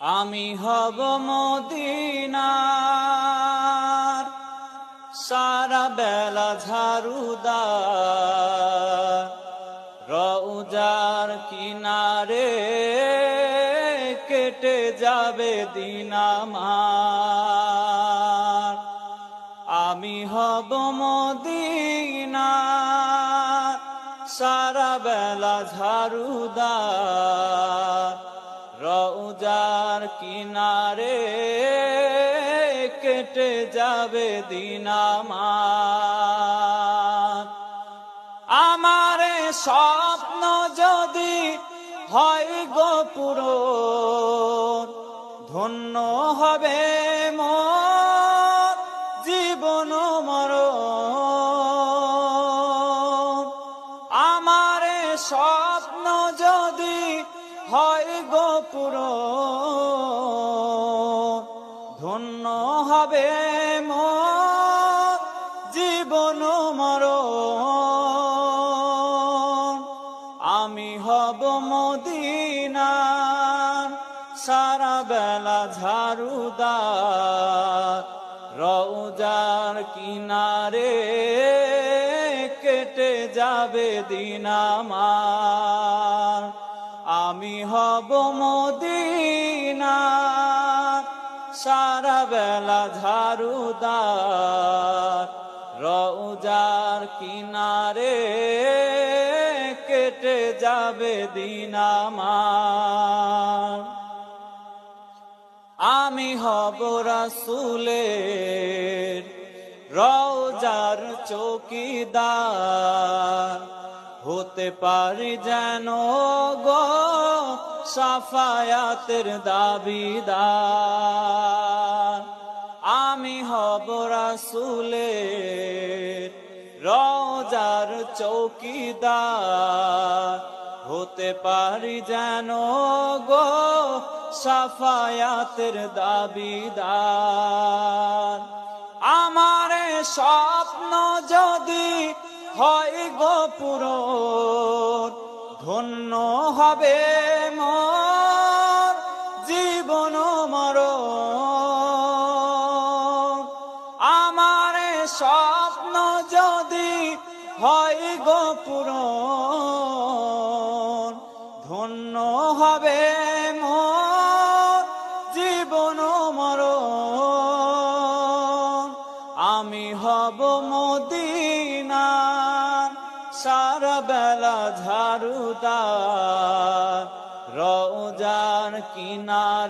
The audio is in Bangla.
আমি হব মদিনার সারা বেলা ঝাড়ুদার রউজার কিনারে কেটে যাবে দিন আমার। আমি হব মদিনার সারা বেলা ঝাড়ুদার কিনারে কেটে যাবে দিন আমার। আমার স্বপ্ন যদি হয় গোপুর ধন্য হবে মোর জীবন মর আমার স্বপ্ন যদি হয় গোপুর ধন্য হবে মোর জীবন মর আমি হব মদিনার সারা বেলা ঝাড়ুদার। রৌজার কিনারে কেটে যাবে দিন আমার। আমি হব মদিনার সারা বেলা ঝাড়ুদার রৌজার কিনারে কেটে যাবে দিন আমার। আমি হব রাসুলের রওজার চৌকিদার হতে পারি যেন গো সাফায়াতের দাবিদার। আমি হব রাসুলের রজার চৌকিদার। হতে পারি যেন গো সাফায়াতের দাবিদার। আমার স্বপ্ন যদি হয় গো পূরণ ধন্য হবে মোর জীবন মর আমার স্বপ্ন যদি হয় গো পূরণ ধন্য হবে মোর জীবন মর আমি হব মদিনার সারা বেলা ঝাড়ুদা রোজার কিনার